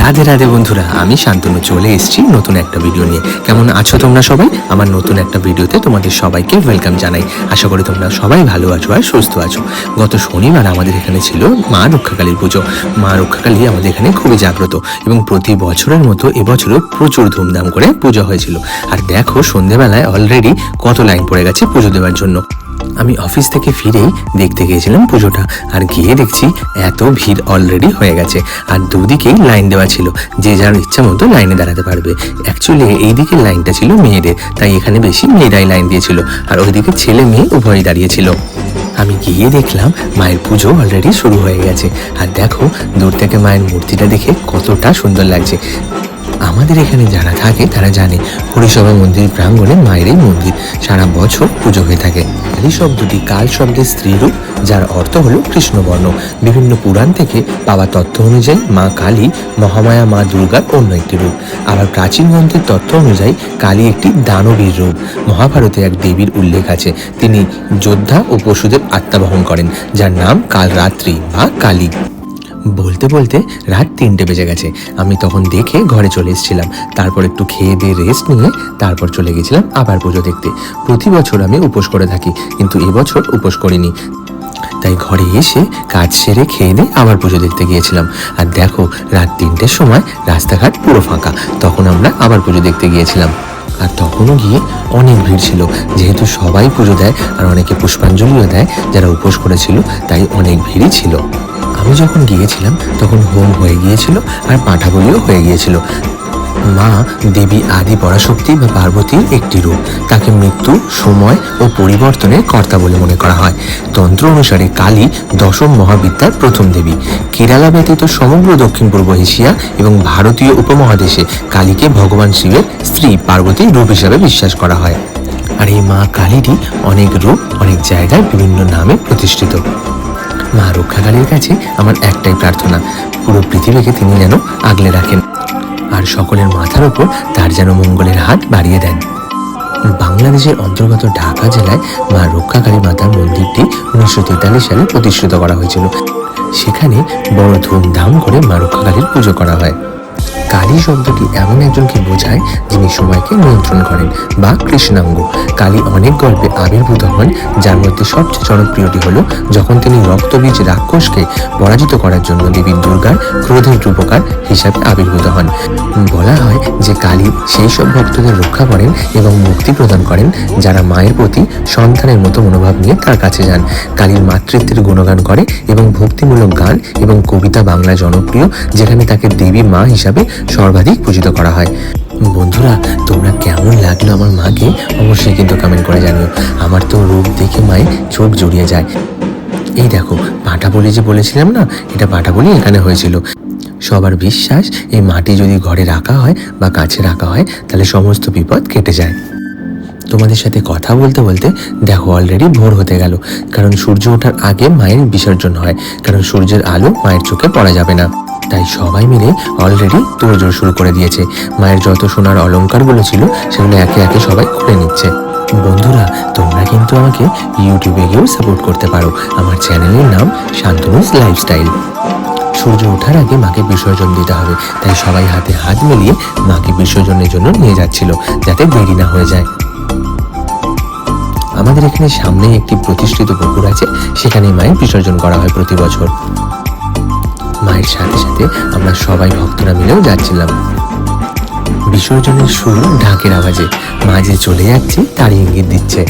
রাধে রাধে বন্ধুরা, আমি শান্তনু চলে এসেছি নতুন একটা ভিডিও নিয়ে। কেমন আছো তোমরা সবাই? আমার নতুন একটা ভিডিওতে তোমাদের সবাইকে ওয়েলকাম জানাই। আশা করি তোমরা সবাই ভালো আছো আর সুস্থ আছো। গত শনিবার আমাদের এখানে ছিল মা রক্ষাকালীর পুজো। মা রক্ষাকালী আমাদের এখানে খুবই জাগ্রত এবং প্রতি বছরের মতো এবছরও প্রচুর ধুমধাম করে পুজো হয়েছিল। আর দেখো, সন্ধেবেলায় অলরেডি কত লাইন পড়ে গেছে পুজো দেওয়ার জন্য। আমি অফিস থেকে ফিরেই দেখতে গিয়েছিলাম পুজোটা। আর গিয়ে দেখছি এত ভিড় অলরেডি হয়ে গেছে। আর দুদিকেই লাইন দেওয়া ছিল, যে যার ইচ্ছা মতো লাইনে দাঁড়াতে পারবে। অ্যাকচুয়ালি এই দিকের লাইনটা ছিল মেয়েদের, তাই এখানে বেশি মেয়েরাই লাইন দিয়েছিল। আর ওইদিকে ছেলে মেয়ে উভয়ই দাঁড়িয়েছিল আমি গিয়ে দেখলাম মায়ের পুজো অলরেডি শুরু হয়ে গেছে। আর দেখো, দূর থেকে মায়ের মূর্তিটা দেখে কতটা সুন্দর লাগছে। আমাদের এখানে যারা থাকে, তারা জানে হরিসভা মন্দির প্রাঙ্গণে মায়ের এই মন্দির। সারা বছর পুজো হয়ে থাকে। কালী শব্দটি কাল শব্দের স্ত্রীরূপ যার অর্থ হলো কৃষ্ণবর্ণ। বিভিন্ন পুরাণ থেকে পাওয়া তথ্য অনুযায়ী মা কালী, মহামায়া মা দুর্গার অন্য একটি রূপ। আবার প্রাচীন গ্রন্থের তথ্য অনুযায়ী কালী একটি দানবীর রূপ। মহাভারতে এক দেবীর উল্লেখ আছে। তিনি যোদ্ধা ও পশুদের আত্মাবহন করেন, যার নাম কাল রাত্রি বা কালী। বলতে বলতে রাত তিনটে বেজে গেছে। আমি তখন দেখে ঘরে চলে এসেছিলাম। তারপর একটু খেয়ে দিয়ে রেস্ট নিয়ে তারপর চলে গেছিলাম আবার পুজো দেখতে। প্রতি বছর আমি উপোস করে থাকি, কিন্তু এবছর উপোস করিনি। তাই ঘরে এসে কাজ সেরে খেয়ে দিয়ে আবার পুজো দেখতে গিয়েছিলাম। আর দেখো, রাত তিনটের সময় রাস্তাঘাট পুরো ফাঁকা। তখন আমরা আবার পুজো দেখতে গিয়েছিলাম। আর তখনও গিয়ে অনেক ভিড় ছিল। যেহেতু সবাই পুজো দেয় আর অনেকে পুষ্পাঞ্জলিও দেয়, যারা উপোস করেছিল, তাই অনেক ভিড়ই ছিল। আমি যখন গিয়েছিলাম, তখন হোম হয়ে গিয়েছিল আর পাঁঠা বলিও হয়ে গিয়েছিল। মা, দেবী আদি পরাশক্তি বা পার্বতীর একটি রূপ, তাকে মৃত্যু, সময় ও পরিবর্তনের কর্তা বলে মনে করা হয়। তন্ত্র অনুসারে কালী দশম মহাবিদ্যার প্রথম দেবী। কেরালা ব্যতীত সমগ্র দক্ষিণ পূর্ব এশিয়া এবং ভারতীয় উপমহাদেশে কালীকে ভগবান শিবের স্ত্রী পার্বতীর রূপ হিসাবে বিশ্বাস করা হয়। আর এই মা কালীটি অনেক রূপ, অনেক জায়গায় বিভিন্ন নামে প্রতিষ্ঠিত। মা রক্ষাকালীর কাছে আমার একটাই প্রার্থনা, পুরো পৃথিবীকে তিনি যেন আগলে রাখেন আর সকলের মাথার ওপর তার যেন মঙ্গলের হাত বাড়িয়ে দেন। বাংলাদেশের অন্তর্গত ঢাকা জেলায় মা রক্ষাকালী মাতার মন্দিরটি উনিশশো তেতাল্লিশ সালে প্রতিষ্ঠিত করা হয়েছিল। সেখানে বড় ধুমধাম করে মা রক্ষাকালীর পুজো করা হয়। কালী শব্দটি এমন একজনকে বোঝায় যিনি সময়কে নিয়ন্ত্রণ করেন, বা কৃষ্ণাঙ্গ। কালী অনেক গল্পে আবির্ভূত হন, যার মধ্যে সবচেয়ে জনপ্রিয়টি হল যখন তিনি রক্তবীজ রাক্ষসকে পরাজিত করার জন্য দেবী দুর্গার ক্রোধের রূপকার হিসাবে আবির্ভূত হন। বলা হয় যে কালী সেই সব ভক্তদের রক্ষা করেন এবং মুক্তি প্রদান করেন যারা মায়ের প্রতি সন্তানের মতো মনোভাব নিয়ে তার কাছে যান। কালীর মাতৃত্বের গুণগান করে এবং ভক্তিমূলক গান এবং কবিতা বাংলা জনপ্রিয়, যেখানে তাকে দেবী মা হিসাবে সর্বাধিক পূজিত করা হয়। বন্ধুরা, তোমরা কেমন লাগল আমার মাকে? অবশ্যই কিন্তু কমেন্ট করে জানিও। আমার তো রূপ দেখে মায়ের চোখ জুড়িয়ে যায়। এই দেখো, পাটা বলি যে বলেছিলাম না, এটা পাটা বলি এখানে হয়েছিল। সবার বিশ্বাস, এই মাটি যদি ঘরে রাখা হয় বা কাছে রাখা হয়, তাহলে সমস্ত বিপদ কেটে যায়। তোমাদের সাথে কথা বলতে বলতে দেখো অলরেডি ভোর হতে গেল। কারণ সূর্য ওঠার আগে মায়ের বিসর্জন হয়। কারণ সূর্যের আলো মায়ের চোখে পড়া যাবে না। তাই সবাই মিলে অলরেডি তোড়জোড় শুরু করে দিয়েছে। মায়ের যত সোনার অলংকারগুলো ছিল, সেগুলো একে একে সবাই খুলে নিচ্ছে। বন্ধুরা, তোমরা কিন্তু আমাকে ইউটিউবে গিয়েও সাপোর্ট করতে পারো। আমার চ্যানেলের নাম শান্তনুস লাইফস্টাইল সূর্য ওঠার আগে মাকে বিসর্জন দিতে হবে। তাই সবাই হাতে হাত মিলিয়ে মাকে বিসর্জনের জন্য নিয়ে যাচ্ছিল, যাতে দেরি না হয়ে যায়। আমাদের এখানে সামনেই একটি প্রতিষ্ঠিত পুকুর আছে। সেখানে মায়ের বিসর্জন করা হয় প্রতি বছর। মায়ের সাথে সাথে আমরা সবাই ভক্তরা মিলেও যাচ্ছিলাম। বিসর্জনের শুরু ঢাকের আওয়াজে মা যে চলে যাচ্ছে তার ইঙ্গিত দিচ্ছে।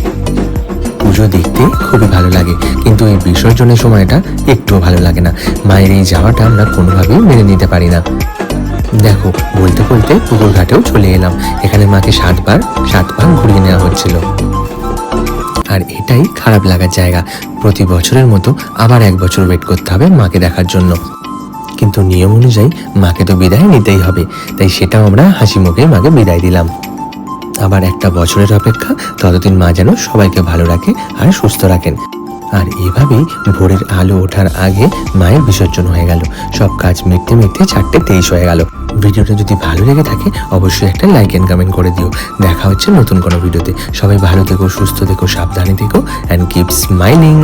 পুজো দেখতে খুবই ভালো লাগে, কিন্তু এই বিসর্জনের সময়টা একটুও ভালো লাগে না। মায়ের এই যাওয়াটা আমরা কোনোভাবেই মেনে নিতে পারি না। দেখো, বলতে বলতে পুকুর ঘাটেও চলে এলাম। এখানে মাকে সাতবার সাতবার ঘুরিয়ে নেওয়া হচ্ছিল। আর এটাই খারাপ লাগার জায়গা। প্রতি বছরের মতো আবার এক বছর ওয়েট করতে হবে মাকে দেখার জন্য। কিন্তু নিয়ম অনুযায়ী মাকে তো বিদায় নিতেই হবে, তাই সেটাও আমরা হাসি মুখে মাকে বিদায় দিলাম। আবার একটা বছরের অপেক্ষা, ততদিন মা যেন সবাইকে ভালো রাখে আর সুস্থ রাখেন। আর এভাবেই ভোরের আলো ওঠার আগে মায়ের বিসর্জন হয়ে গেল। সব কাজ মিটতে মিটতে চারটে তেইশ হয়ে গেল। ভিডিওটা যদি ভালো লেগে থাকে, অবশ্যই একটা লাইক অ্যান্ড কমেন্ট করে দিও। দেখা হচ্ছে নতুন কোনো ভিডিওতে। সবাই ভালো থেকো, সুস্থ থেকো, সাবধানে থেকো অ্যান্ড কিপ স্মাইলিং